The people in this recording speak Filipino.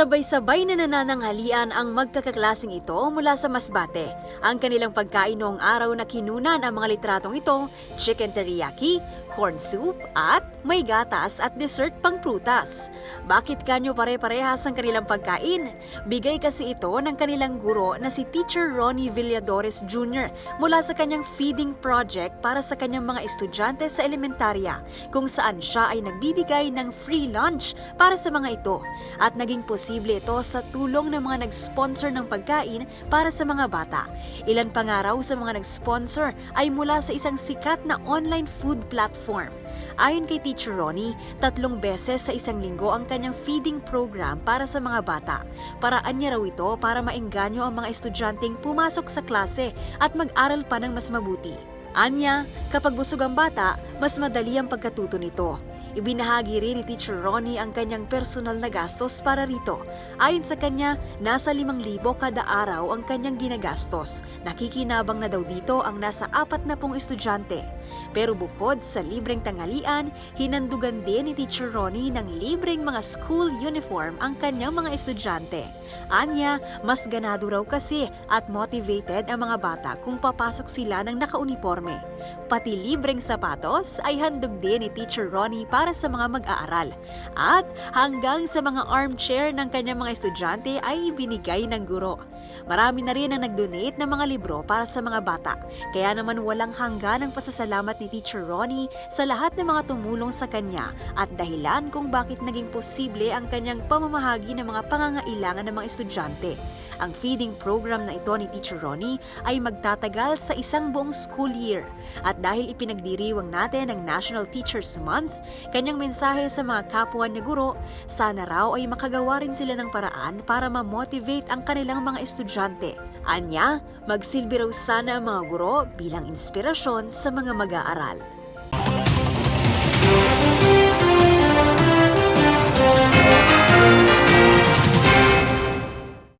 Sabay-sabay na nanananghalian ang magkakaklasing ito mula sa Masbate. Ang kanilang pagkain noong araw na kinunan ang mga litratong ito, chicken teriyaki, corn soup, at may gatas at dessert pang prutas. Bakit kanyo pare-parehas ang kanilang pagkain? Bigay kasi ito ng kanilang guro na si Teacher Ronnie Villadores Jr. mula sa kanyang feeding project para sa kanyang mga estudyante sa elementarya kung saan siya ay nagbibigay ng free lunch para sa mga ito at naging posible ito sa tulong ng mga nag-sponsor ng pagkain para sa mga bata. Ilan pa nga raw sa mga nag-sponsor ay mula sa isang sikat na online food platform. Ayon kay Teacher Ronnie, tatlong beses sa isang linggo ang kanyang feeding program para sa mga bata. Paraan niya raw ito para maengganyo ang mga estudyanteng pumasok sa klase at mag-aral pa ng mas mabuti. Anya, kapag busog ang bata, mas madali ang pagkatuto nito. Ibinahagi rin ni Teacher Ronnie ang kanyang personal na gastos para rito. Ayon sa kanya, nasa 5,000 kada araw ang kanyang ginagastos. Nakikinabang na daw dito ang nasa apat na pong estudyante. Pero bukod sa libreng tanghalian, hinandugan din ni Teacher Ronnie ng libreng mga school uniform ang kanyang mga estudyante. Anya, mas ganado raw kasi at motivated ang mga bata kung papasok sila ng nakauniforme. Pati libreng sapatos ay handog din ni Teacher Ronnie para sa mga mag-aaral. At hanggang sa mga armchair ng kanyang mga estudyante ay binigay ng guro. Marami na rin ang nag-donate ng mga libro para sa mga bata. Kaya naman walang hanggan ang pasasalamat ni Teacher Ronnie sa lahat ng mga tumulong sa kanya at dahilan kung bakit naging posible ang kanyang pamamahagi ng mga pangangailangan ng mga estudyante. Ang feeding program na ito ni Teacher Ronnie ay magtatagal sa isang buong school year. At dahil ipinagdiriwang natin ang National Teachers Month, kanyang mensahe sa mga kapwa niya guro, sana raw ay makagawa rin sila ng paraan para ma-motivate ang kanilang mga estudyante. Anya, magsilbi raw sana ang mga guro bilang inspirasyon sa mga mag-aaral.